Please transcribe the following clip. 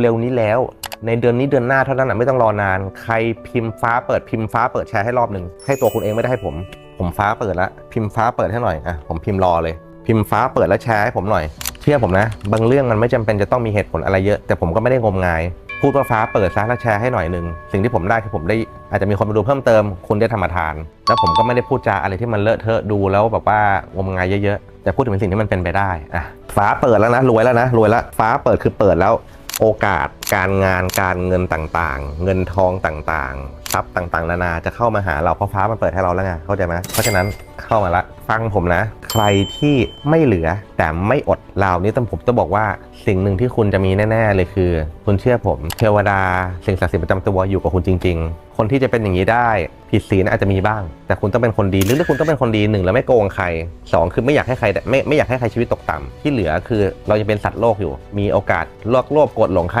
เร็วนี้แล้ว ในเดือนนี้เดือนหน้าเท่านั้นนะไม่ต้องรอนาน ใครพิมพ์ฟ้าเปิดพิมพ์ฟ้าเปิดแชร์ให้รอบหนึ่งให้ตัวคุณเองไม่ได้ให้ผม ผมฟ้าเปิดแล้วพิมพ์ฟ้าเปิดให้หน่อยอะผมพิมพ์รอเลย พิมพ์ฟ้าเปิดแล้วแชร์ให้ผมหน่อย เชื่อผมนะ บางเรื่องมันไม่จำเป็นจะต้องมีเหตุผลอะไรเยอะ แต่ผมก็ไม่ได้งมงาย พูดว่าฟ้าเปิดซะแล้วแชร์ให้หน่อยหนึ่งสิ่งที่ผมได้คือผมได้อาจจะมีคนมาดูเพิ่มเติมคุณได้ธรรมทาน แล้วผมก็ไม่ได้พูดจาอะไรที่มันเลอะเทอะดูแล้วแบบว่างมงายเยอะๆแต่พูดถึงสิ่งที่มันเป็นไปได้อะฟ้าเปิดแล้วนะรวยแล้วนะรวยแล้วฟ้าเปิดคือเปิดแล้ว โอกาสการงานการเงินต่างๆ เงินทองต่างๆ ทรัพย์ต่างๆ นานาจะเข้ามาหาเราเพราะฟ้ามันเปิดให้เราแล้วไงเข้าใจไหมเพราะฉะนั้นเข้ามาละฟังผมนะ ใครที่ไม่เหลือแต่ไม่อดเหล่านี้ต้องผมจะบอกว่าสิ่งหนึ่งที่คุณจะมีแน่ๆเลยคือ คุณเชื่อผม เทวดาสิ่งศักดิ์สิทธิ์ประจำตัวอยู่กับคุณจริง ๆ คนที่จะเป็นอย่างนี้ได้ผิดศีลอาจจะมีบ้าง แต่คุณต้องเป็นคนดีหรือคุณต้องเป็นคนดีหนึ่งแล้วไม่โกงใครสองคือไม่อยากให้ใครไม่ไม่อยากให้ใครชีวิตตกต่ำที่เหลือคือเราจะเป็นสัตว์โลกอยู่ มีโอกาสโลกโลภโกรธหลงใครได้